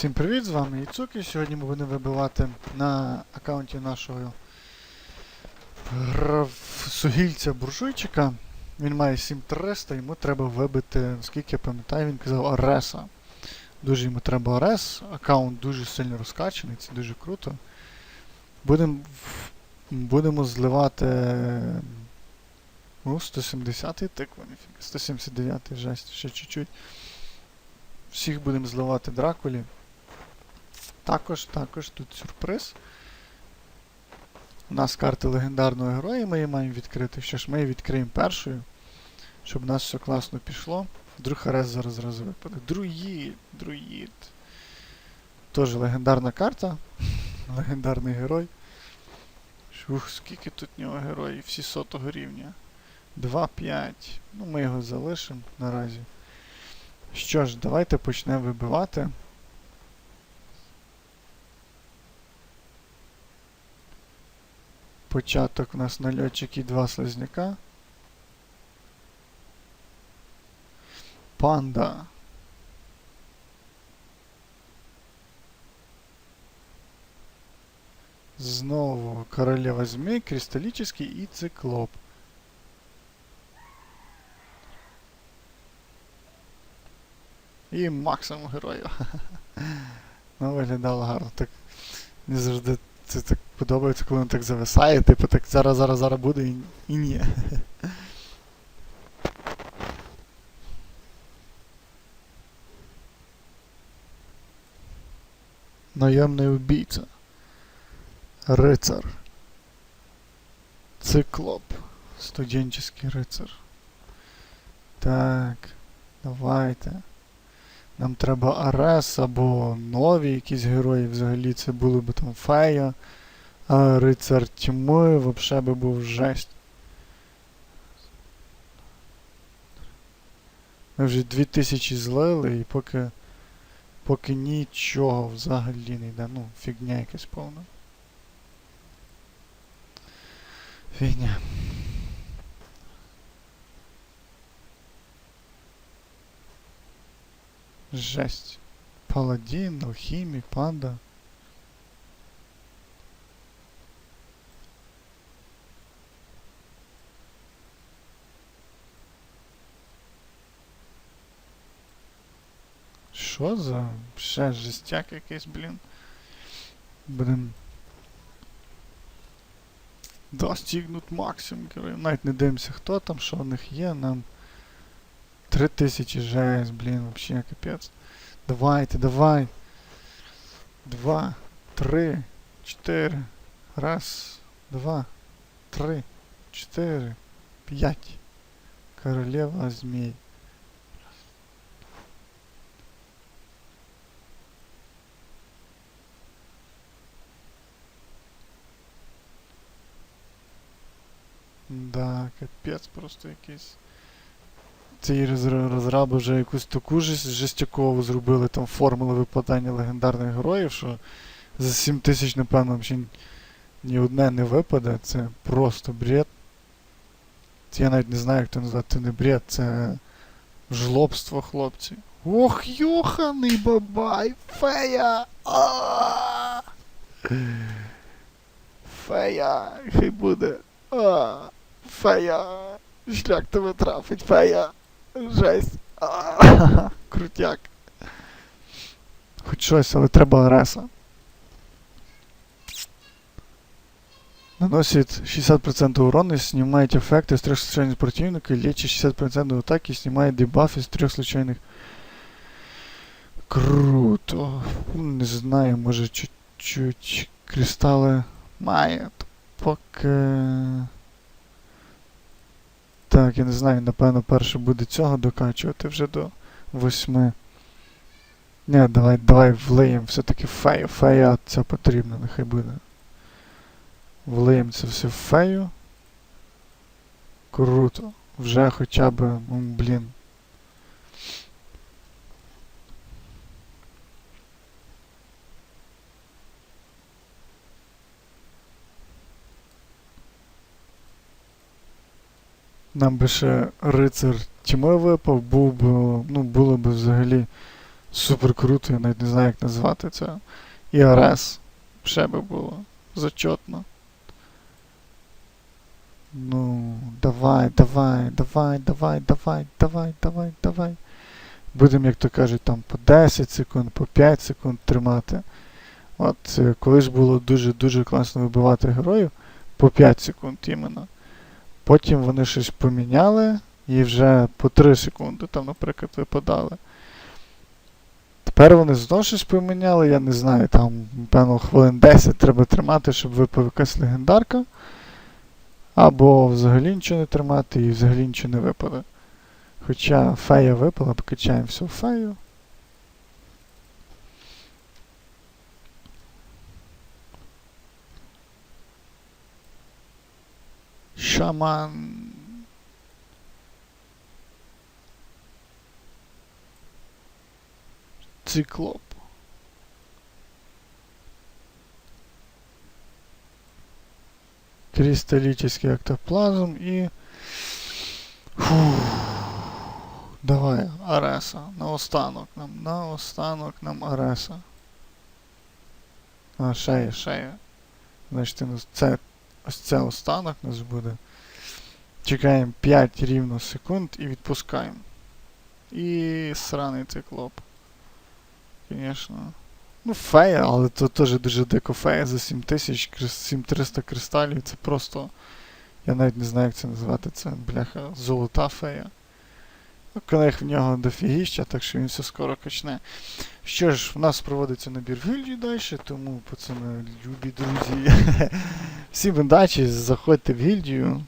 Всім привіт, з вами Іцуки. Сьогодні ми будемо вибивати на аккаунті нашого сугільця буржуйчика. Він має 7300, йому треба вибити, наскільки я пам'ятаю, він казав Ареса. Дуже йому треба Арес, аккаунт дуже сильно розкачаний, це дуже круто. Будемо будемо зливати ну, 170-й тиква, 179-й, жесть, ще чуть-чуть. Всіх будемо зливати Дракулі. Також, також тут сюрприз. У нас карта легендарного героя, ми її маємо відкрити. Що ж, ми її відкриємо першою, щоб у нас все класно пішло. Вдруг Арес зараз зразу випаде. Друїд, друїд. Теж легендарна карта. Легендарний герой. Ух, скільки тут нього героїв, всі сотого рівня. 2-5. Ну, ми його залишимо наразі. Що ж, давайте почнемо вибивати. Початок у нас нальотчик і два слизняка. Панда. Знову королева змей, кристаллический і циклоп. І максимум героїв. ну, виглядало гарно. Так мені завжди це так подобається, коли він так зависає, типу так зараз, зараз, зараз буде і, і ні. Наємний убійця. Рицар. Циклоп. Студенческий рицар. Так. Давайте. Нам треба Арес або нові якісь герої. Взагалі це були б там Фея. А Рицар Тьми взагалі би був жесть. Ми вже 2000 злили і поки. Поки нічого взагалі не йде. Ну, фігня якась повна. Фігня. Жесть. Паладин, алхимик, панда. Що за ще жестяк якийсь, блін? Будем. Достигнут максимум. Навіть не дивимося, хто там, що в них є, нам. Три тисячі жесть, блін, вообще капець. Давайте, давай. Два, три, чотири. Раз, два, три, чотири, п'ять. Королева змей. Да, капець просто якийсь. Ці розра- розраби вже якусь таку жестякову зробили там формули випадання легендарних героїв, що за 7 тисяч, напевно, взагалі ні одне не випаде. Це просто бред. Я навіть не знаю, як це назвати. Не бред, це жлобство, хлопці. Ох, йоханий бабай! Фея! А! Фея! Хай буде. А! Фея! Шлях тебе трафить, фея! Жесть! А! Крутяк. Хоч щось, але треба Ареса. Наносит 60% урона, снимает эффекты с трех случайных противника, лечит 60% атаки, снимает дебафы с трех случайных. Круто. Ну, Не знаю, може чуть-чуть кристали має. Поки. Так, я не знаю, напевно, перше буде цього докачувати вже до восьми. Ні, давай, давай влиємо все-таки фею. Фея це потрібно, нехай буде. Влиємо це все в фею. Круто. Вже хоча б, блін. Нам би ще рицар тьми випав, був би, ну, було б взагалі Супер круто, я навіть не знаю, як назвати це. І Арес. Ще би було. Зачетно. Ну, давай, давай, давай, давай, давай, давай, давай, давай. Будемо, як то кажуть, там по 10 секунд, по 5 секунд тримати. От е, колись було дуже-дуже класно вибивати героїв по 5 секунд іменно. Потім вони щось поміняли і вже по 3 секунди там, наприклад, випадали. Тепер вони знову щось поміняли, я не знаю, там, певно, хвилин 10 треба тримати, щоб випав якась легендарка. Або взагалі нічого не тримати і взагалі нічого не випаде. Хоча фея випала, покачаємо всю фею. Шаман. Циклоп. Кристаллический эктоплазм и... Фух. Давай, Ареса. Наостанок нам, наостанок нам Ареса. А, ще є. Значить, це, ось це останок у нас буде. Чекаємо 5 рівно секунд і відпускаємо. І сраний циклоп. Звісно. Ну, фея, але це теж дуже дико фея за 7000, 7300 кристалів. Це просто. Я навіть не знаю, як це назвати. Це, бляха, золота фея. Ну, колег в нього дофігіща, так що він все скоро качне. Що ж, в нас проводиться набір гільдії далі, тому, пацани, любі друзі. Всім удачі, заходьте в гільдію,